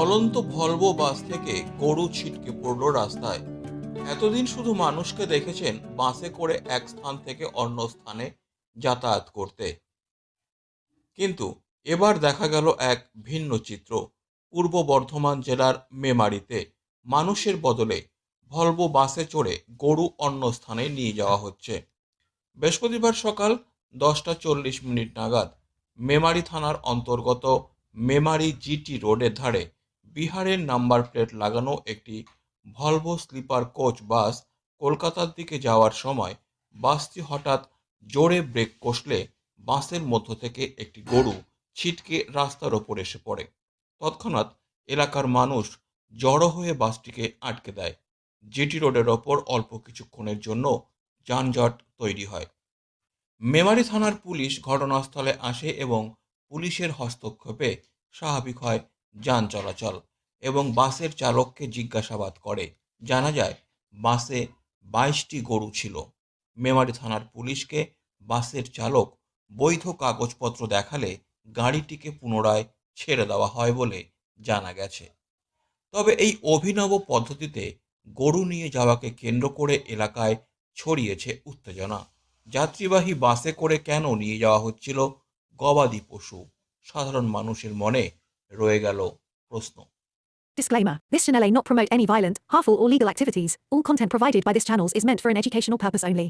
চলন্ত Volvo bus থেকে গরু ছিটকে পড়ল রাস্তায়। এতদিন শুধু মানুষকে দেখেছেন বাসে করে এক স্থান থেকে অন্য স্থানে যাতায়াত করতে। কিন্তু এবার দেখা গেল এক ভিন্ন চিত্র। পূর্ব বর্ধমান জেলার মেমারিতে মানুষের বদলে ভলভো বাসে চড়ে গরু অন্য স্থানে নিয়ে যাওয়া হচ্ছে। বৃহস্পতিবার সকাল দশটা চল্লিশ মিনিট নাগাদ মেমারি থানার অন্তর্গত মেমারি জিটি রোডের ধারে বিহারের নাম্বার প্লেট লাগানো একটি ভলভো স্লিপার কোচ বাস কলকাতার দিকে যাওয়ার সময় বাসটি হঠাৎ জোরে ব্রেক কষলে বাসের মধ্য থেকে একটি গরু ছিটকে রাস্তার ওপর এসে পড়ে। তৎক্ষণাৎ এলাকার মানুষ জড়ো হয়ে বাসটিকে আটকে দেয়। জিটি রোডের ওপর অল্প কিছুক্ষণের জন্য যানজট তৈরি হয়। মেমারি থানার পুলিশ ঘটনাস্থলে আসে এবং পুলিশের হস্তক্ষেপে স্বাভাবিক হয় যান চলাচল এবং বাসের চালককে জিজ্ঞাসাবাদ করে। জানা যায়, বাসে বাইশটি গরু ছিল। মেমারি থানার পুলিশকে বাসের চালক বৈধ কাগজপত্র দেখালে গাড়িটিকে পুনরায় ছেড়ে দেওয়া হয় বলে জানা গেছে। তবে এই অভিনব পদ্ধতিতে গরু নিয়ে যাওয়াকে কেন্দ্র করে এলাকায় ছড়িয়েছে উত্তেজনা। যাত্রীবাহী বাসে করে কেন নিয়ে যাওয়া হচ্ছিল গবাদি পশু? সাধারণ মানুষের মনে রয়ে গেল প্রশ্ন Disclaimer This channel may not promote any violent, harmful, or legal activities. All content provided by this channel is meant for an educational purpose only.